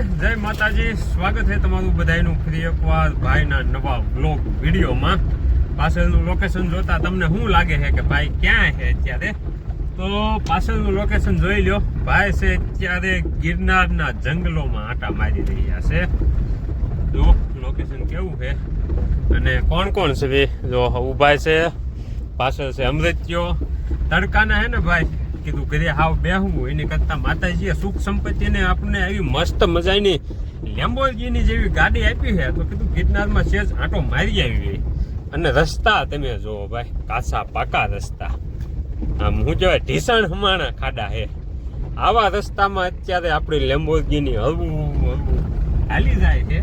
જય માતાજી, સ્વાગત છે તમારું બધાયનું ફરી એકવાર ભાઈના નવા બ્લોગ વિડીયોમાં. પાછળનું લોકેશન જોતા તમને શું લાગે છે કે ભાઈ ક્યાં છે અત્યારે? તો પાછળનું લોકેશન જોઈ લ્યો. ભાઈ છે અત્યારે ગિરનારના જંગલોમાં આટા મારી રહ્યા છે. જો લોકેશન કેવું છે? અને કોણ કોણ છે જો ઊભા છે. પાછળ છે અમૃત્યો. તડકાના હે ને ભાઈ? કીધું, ઘરે હાવ બેહવું એની કરતા માતાજીએ સુખ સંપત્તિને આપણને આવી મસ્ત મજાની લેમ્બોર્ગીની જેવી ગાડી આપી છે. તો કીધું, ગિરનારમાં સેજ આંટો મારી આવી અને રસ્તા તમે જુઓ ભાઈ કાસા પાકા રસ્તા. આમ હું કહેવાય, ઢીસણ હમાણા ખાડા હે આવા રસ્તામાં અત્યારે આપણી લેમ્બોર્ગીની હળવું હળવું હાલી જાય છે.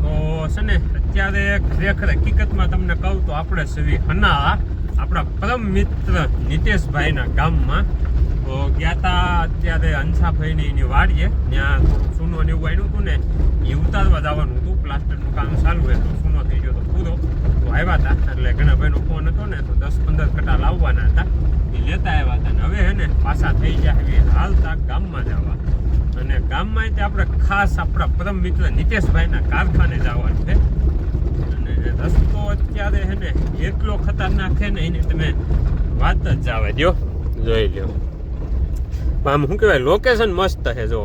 તો છે ને, અત્યારે ખરેખર હકીકતમાં તમને કહું તો આપણે સવી હનાળા આપણા પરમ મિત્ર નીતેશભાઈના ગામમાં, તો ગયા હતા અત્યારે હંસાભાઈની એની વાડીએ, ત્યાં સૂનો ને એવું આવ્યું હતું ને, એ ઉતારવા જવાનું હતું, પ્લાસ્ટરનું કામ ચાલુ હોય તો સૂનો થઈ ગયો તો પૂરો. તો આવ્યા હતા, એટલે ઘણાભાઈનો ફોન હતો ને, તો દસ પંદર કટા લાવવાના હતા, એ લેતા આવ્યા હતા. ને હવે હે ને, પાછા થઈ ગયા એવી હાલતા ગામમાં જવા અને ગામમાં આપણે ખાસ આપણા પરમ મિત્ર નીતેશભાઈના કારખાને જવાનું છે. રસ્તો અત્યારે છે ને એટલો ખતરનાક છે ને એની તમે વાત જ જાવે દો જોઈ લ્યો આમ શું કહેવાય લોકેશન મસ્ત છે જો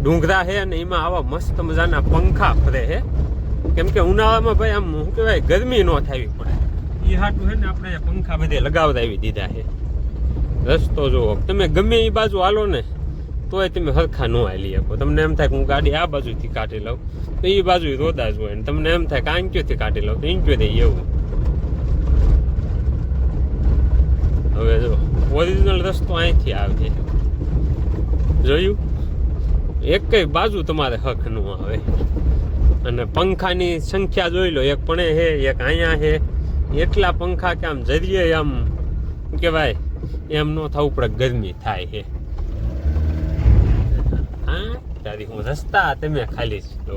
ડુંગરા છે અને એમાં આવા મસ્ત મજાના પંખા ફરે છે કેમ કે ઉનાળામાં ભાઈ આમ શું કહેવાય ગરમી ન થવી પડે એ હાટું છે ને આપણે પંખા બધે લગાવડાવી દીધા છે રસ્તો જુઓ. તમે ગમે એ બાજુ હાલો ને. તોય તમે સરખા ન હાલી શકો. તમને એમ થાય કે હું ગાડી આ બાજુથી કાઢી લઉં, તો એ બાજુ રોદા જ હોય ને. તમને એમ થાય કે આ કાઢી લઉં, તો ઇંક્યોથી એવું. હવે જો ઓરિજિનલ રસ્તો અહીંથી આવે. જોયું? એક બાજુ તમારે હક ન આવે. અને પંખાની સંખ્યા જોઈ લો, એક પણે હે, એક અહીંયા હે. એટલા પંખા કે આમ જરીએ આમ કહેવાય, એમ ન થવું પડે ગરમી થાય હા. તારી હું રસ્તા તમે ખાલી તો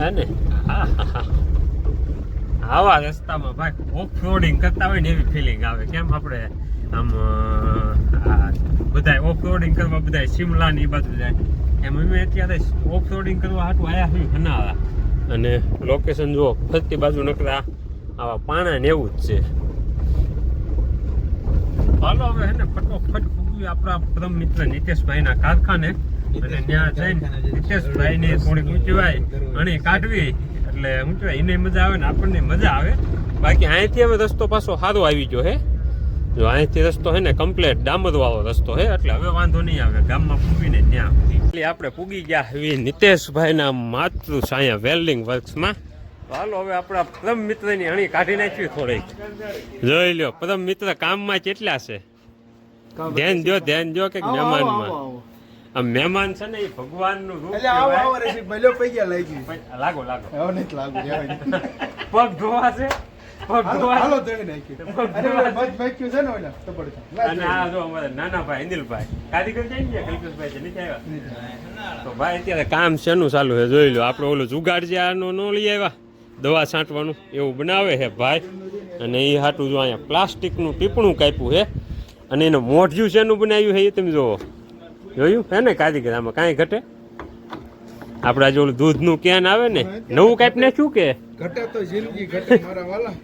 હે ને? હા હા હા. આવા રસ્તામાં ભાઈ ઓફ રોડિંગ કરતા હોય ને એવી ફિલિંગ આવે. કેમ આપણે આમ બધા ઓફ રોડિંગ કરવા બધા શિમલા ની બાજુ જાય. એમ અમે અત્યારે ઓફ રોડિંગ કરવા હાટું આયા છીએ હનાવા અને લોકેશન જુઓ, ફરતી બાજુ નકરા આવા પાણા ને એવું જ છે. હાલો હવે હે ને, ફટોફટ આપણા પરમ મિત્ર નીતેશભાઈના કારખાને અને ત્યાં જઈને નીતેશભાઈને થોડીક ઊંચી અણી અને કાઢવી. એટલે ઊંચવાય એને મજા આવે ને આપણને મજા આવે. બાકી અહીંથી હવે રસ્તો પાછો સારો આવી ગયો હે. જો અહીંથી રસ્તો હે ને કમ્પ્લેટ ડામર વાળો રસ્તો હે એટલે હવે વાંધો નહીં આવે. ગામમાં પૂગીને ત્યાં એટલે આપણે પૂગી ગયા હવે નિતેશભાઈના માતૃ સાયા વેલ્ડિંગ વર્ક્સમાં. હાલો હવે આપણા પરમ મિત્રની અણી કાઢી નાખ્યું થોડીક. જોઈ લ્યો પરમ મિત્ર કામમાં કેટલા છે? ધ્યાન જો ધ્યાન જો કે મહેમાનમાં. મહેમાન છે ને એ ભગવાનનું રૂપ એટલે આવો આવો કહેવાય. ભલ્યો પઈ ગયા લઈ ગયું લાગો લાગો. હવે નહીં લાગો પગ ધોવા છે પગ ધોવા હાલો ધોઈ નાખ્યું અરે ઓલા મધ છે ને ઓલા તો લાજ અને આ જો અમારા નાના ભાઈ અનિલભાઈ કારીગર જઈ ગયા? કલ્પેશભાઈ છે નથી આવ્યા. તો ભાઈ અત્યારે કામ શેનું ચાલુ છે જોઈ લો. આપણે ઓલું જુગાડ જે આનો નો લઈ આવ્યા દવા છાંટવાનું એવું બનાવે છે ભાઈ. અને એ હાટું જો અહીંયા પ્લાસ્ટિકનું ટીપણું કાપ્યું છે. અને એનું મોઢિયું શેનું બનાવ્યું છે એ તમે જોવો. જોયું? હે ને કારીગર આમાં કાંઈ ઘટે? આપણા જે દૂધનું કેન આવે ને નવું કાપી શું કે? ઘટે તો જિંદગી ઘટે મારા વાલા.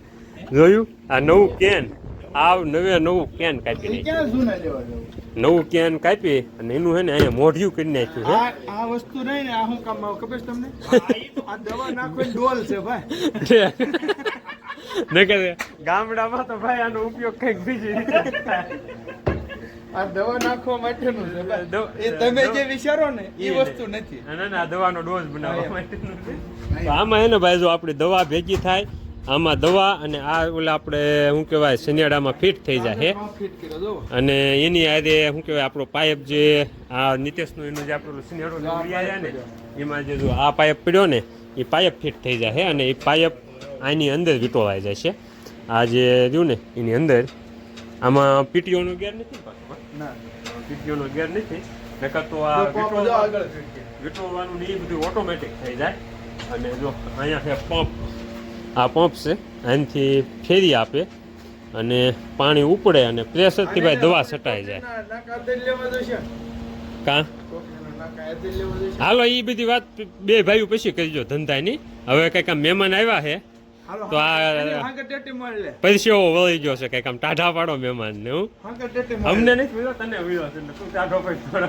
જોયું? આ નવું કેન. આવ નવે નવું કેન કાપી નવું? કેન કાપી અને એનું હે ને અહીંયા મોઢિયું કરી નાખ્યું છે આ વસ્તુ નહીં ને આ હું કામ આવે? ખબર છે તમને? આ દવા નાખવાની ડોલ છે ભાઈ. નકર ગામડામાં તો ભાઈ આનો ઉપયોગ કંઈક બીજી રીતે. આ દવા નાખવા માટેનું છે. એ તમે જે વિચારો ને એ વસ્તુ નથી. ના ના દવાનો ડોઝ બનાવવા માટેનું છે. આમાં હે ને ભાઈ જો આપણી દવા ભેગી થાય આમાં દવા અને આ ઓલા આપણે શું કહેવાય શનિયાળામાં ફિટ થઈ જાય છે આ ફિટ કર્યો જો. અને એની આરે શું કહેવાય આપણો પાઇપ જે આ નિતેશનું એનું જે આપણું શનિયાળો ને એમાં જે જો આ પાઇપ પડ્યો ને એ પાઇપ ફિટ થઈ જાય છે અને એ પાઇપ આની અંદર વીંટોળાઈ જાય છે. આ જે રહ્યું ને એની અંદર આમાં પીટીઓનો ગેર નથી હા? ના ગેર નથી. નકર તો આ વિટોવાનું ને એ બધું ઓટોમેટિક થઈ જાય. અને જો અહીંયા છે પંપ. આ પંપ છે. આનાથી ફેરી આપે અને પાણી ઉપડે અને પ્રેશરથી ભાઈ દવા છટાઈ જાય. કાં? હાલો એ બધી વાત બે ભાઈઓ પછી કરજો ધંધાની. હવે કંઈક મહેમાન આવ્યા છે. તો આ- પરસેવો વળી ગયો છે કંઈક આમ ટાઢા પાડો મહેમાન ને હું અમને નહીં મળ્યો તને મળ્યો છે તું ટાઢો પડ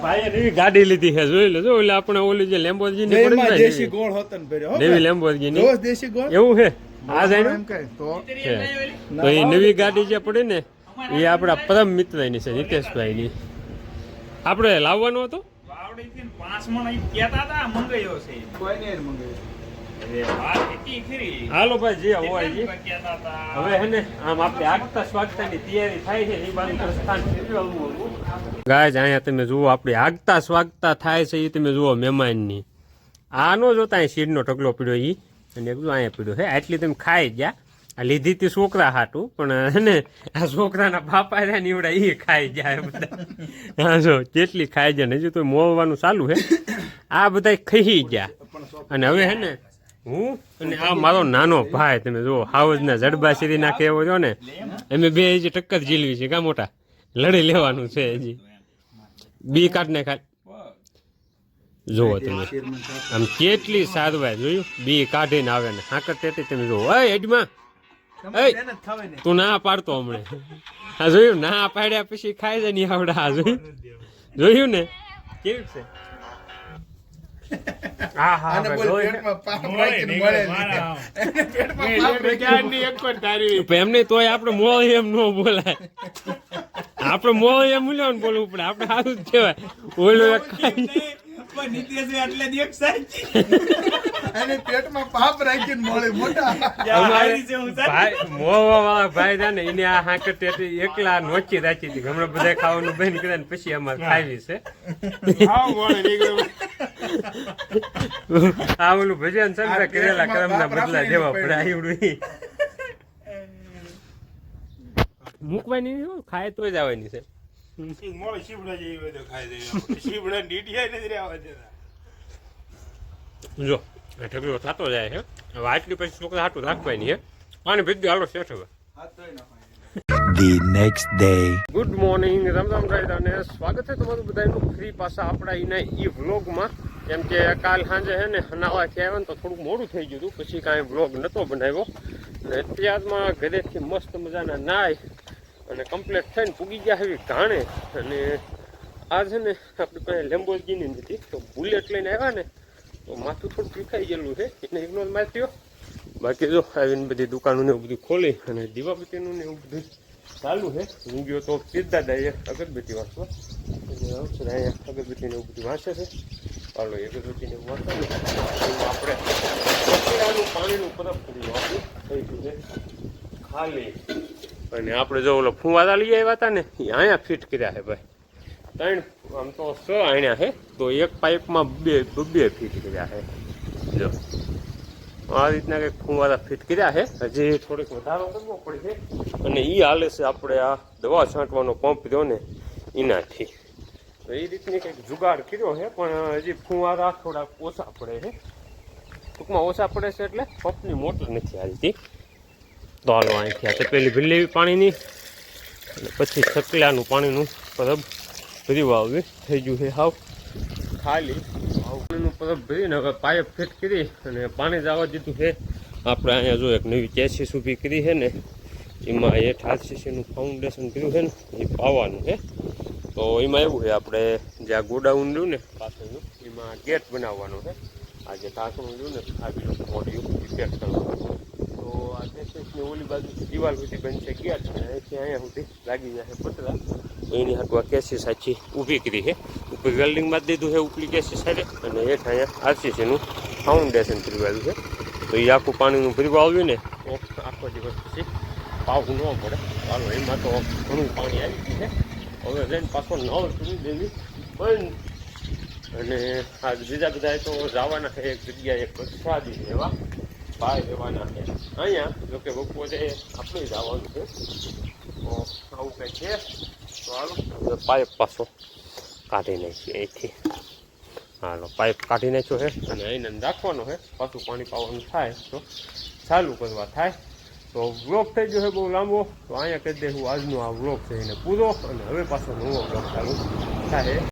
ભાઈએ નવી ગાડી લીધી છે જોઈ લેજો એટલે આપણે ઓલી જે લેમ્બોર્ગિની પડી એમાં ને દેશી ગોળ હોતન ભર્યો નવી લેમ્બોર્ગિની જોશ દેશી ગોળ? એવું છે? આ એમ કહે તો તો એ નવી ગાડી જે પડી ને એ આપણા પરમ મિત્રની છે નિતેશભાઈની આપણે લાવવાનો હતો? વાવડીથી પાંચ મણ કહેતા હતા મંગાયો છે. કોઈ નહીં હાલો ભાઈ જે હોય હતા હવે હે ને આમ આપણે આગતા સ્વાગતાની તૈયારી થાય છે એ બાજુ સ્થાન ગાય અહીંયા તમે જુઓ આપણે આગતા સ્વાગતા થાય છે એ તમે જુઓ મહેમાનની. આનો જોતા અહીં શીરનો ઢગલો પીડ્યો એ અને એકદમ અહીંયા પીડ્યો. હે આટલી તમે ખાઈ ગયા. આ લીધી હતી છોકરા હાટું પણ હે ને આ છોકરાના બાપા રહ્યા નીવડા એ ખાઈ જાય બધા. હા જો કેટલી ખાઈ જાય ને હજુ તો મોવાનું ચાલુ હે આ બધા ખાઈ ગયા. અને હવે હે ને હું? અને આ મારો નાનો ભાઈ તમે જુઓ હાવજના જડબા સીરી નાખે એવો છો ને અમે બે હજી ટક્કર ઝીલવી છે કા મોટા? લડી લેવાનું છે હજી. બી કાઢ ને ખાલી. જુઓ તમે આમ કેટલી સારવાર જોયું? બી કાઢીને આવે ને હાકર તેથી તમે જુઓ. થવાય ને તું ના પાડતો હમણે. આ જોયું ના પાડ્યા પછી ખાઈ જાય નહીં આવડે આ જોયું? જોયું ને? કેવું છે? ભાઈ, બોલ? પેટમાં પાપ રાખીને મળે પેટમાં પાપ રાખીને પણ એમને તોય આપણે મોહ એમ નો બોલાય. આપણે મોહ એમ બોલવું પડે. આપણે સારું જ કહેવાય. ઓલો એક પણ નીતેશભાઈ એટલે દેખ સાચી એને પેટમાં પાપ રાખીને મળે મોટા. અમારે હારી છે હું સાચી. ભાઈ મોવા વાળા ભાઈ છે ને એને આ હાંકર એકલા નોચી રાખી હતી. હમણાં બધા ખાવાનું કરે ને પછી અમારે ખાવી છે. આ ઓલું ભજન સંગ્રહ કરેલા કરમના બદલા દેવા પડે આવડું મૂકવાની નહીં હો, ખાય તો જ આવવાની છે. મોળે શીવડા જેવી હોય ખાઈ જાય શીવડા ડીટીઆઈ નથી રહેવા દેતા જો ઢગલો થતો જાય છે. હવે આટલી પછી છોકરા હાટું રાખવાની છે. પાણી ભેજ હાલો શેઠ હવે. The next day. Good morning Ram Ram ride અને સ્વાગત છે તમારું બધાનું ફ્રી પાછા આપણા એના ઈ વ્લોગમાં. કેમ કે કાલ સાંજે હે ને નાવાથી આવ્યા ને તો થોડુંક મોડું થઈ ગયું હતું. પછી કાંઈ વ્લોગ નહોતો બનાવ્યો. અને અત્યારમાં ઘરેથી મસ્ત મજાના નાય અને કમ્પ્લીટ થઈને પૂગી ગયા એવી ઘાણે અને આ છે ને આપણી પાસે લેમ્બોર્ગિની નથી તો બુલેટ લઈને આવ્યા ને, તો માથું થોડું વિખાઈ ગયેલું છે. એને ઇગ્નોર માર્યો બાકી જો આવીને બધી દુકાનો ને એવું બધું ખોલી અને દીવાબત્તીનું ને એવું બધું ચાલુ છે. હું ગયો તો સીધા દાઈએ અગરબત્તી વાંચવા. અવસર અહીંયા અગરબત્તીને એવું બધું વાંચે છે. ચાલો અગરબત્તીને એવું વાંચે આપણે પાણીનું પરબ કરી વાંચ્યું થઈ ગયું છે. ખાલી. અને આપણે જો ઓલો ફુવારા લઈ આવ્યા હતા ને, એ અહીંયા ફિટ કર્યા છે ભાઈ. ત્રણ, આમ તો છ આણ્યા છે, તો એક પાઇપમાં બે બે ફિટ કર્યા છે. જો, આ રીતના કંઈક ફુવારા ફિટ કર્યા છે. હજી થોડીક વધારો કરવો પડશે. અને એ હાલે છે આપણે આ દવા છાંટવાનો પંપ જો ને, એનાથી. તો એ રીતની કંઈક જુગાડ કર્યો છે, પણ હજી ફુવારા થોડાક ઓછા પડે છે. ટૂંકમાં ઓછા પડે છે એટલે પંપની મોટર નથી હાલતી. તો હાલો અહીંથી આ તપેલી ભરી પાણીની અને પછી સકલાનું પાણીનું પરબ ભરી વાવવી થઈ ગયું છે હાવ ખાલી. પાણીનું પરબ ભરીને હવે પાઇપ ફિટ કરી અને પાણી જવા દીધું છે. આપણે અહીંયા જો એક નવી ચેસીસ ઊભી કરી છે ને, એમાં હેઠ આરસીસીનું ફાઉન્ડેશન કર્યું છે ને, એ પાવાનું છે. તો એમાં એવું છે, આપણે જે આ ગોડાઉન રહ્યું ને પાછળનું, એમાં ગેટ બનાવવાનો છે. આ જે ઢાંકણું રહ્યું ને, આ બીજું મોડિયું ઇફેક્ટ કરવાનું તો ઓલી બાજુ દિવાલ સુધી બનશે ગેટ અને અહીંથી અહીંયા સુધી લાગી જશે પતરા. એની હાટુ આ કેસીસ આખી ઊભી કરી છે. ઉપર વેલ્ડિંગમાં જ દીધું છે ઉપલી કેસીસ સાથે અને હેઠ અહીંયા આરસીસીનું ફાઉન્ડેશન કર્યું છે. તો એ આખું પાણીનું ભરવા આવ્યું ને આખો દિવસ પછી પાવું ન પડે ચાલો એમાં તો ઘણું પાણી આવી ગયું છે. હવે લઈને પાછો નળ કરી દેવી બંધ. અને આ બીજા બધા તો જવાના છે. એક જગ્યાએ પ્રસાદી લેવા ભાઈ લેવાના છે. અહીંયા જોકે બપોરે આપણે જ આવવાનું છે. તો આવું કંઈ છે? તો હાલો. પાઇપ પાછો કાઢી નાખીએ અહીંથી. હાલો પાઇપ કાઢી નાખ્યો છે. અને એને રાખવાનો છે. પાછું પાણી પાવાનું થાય તો ચાલુ કરવા થાય. તો વ્લોગ થઈ ગયો છે બહુ લાંબો. તો અહીંયા કહી દે હું આજનો આ વ્લોગ છે એને પૂરો અને હવે પાછો નવો વ્લોગ ચાલુ થાય.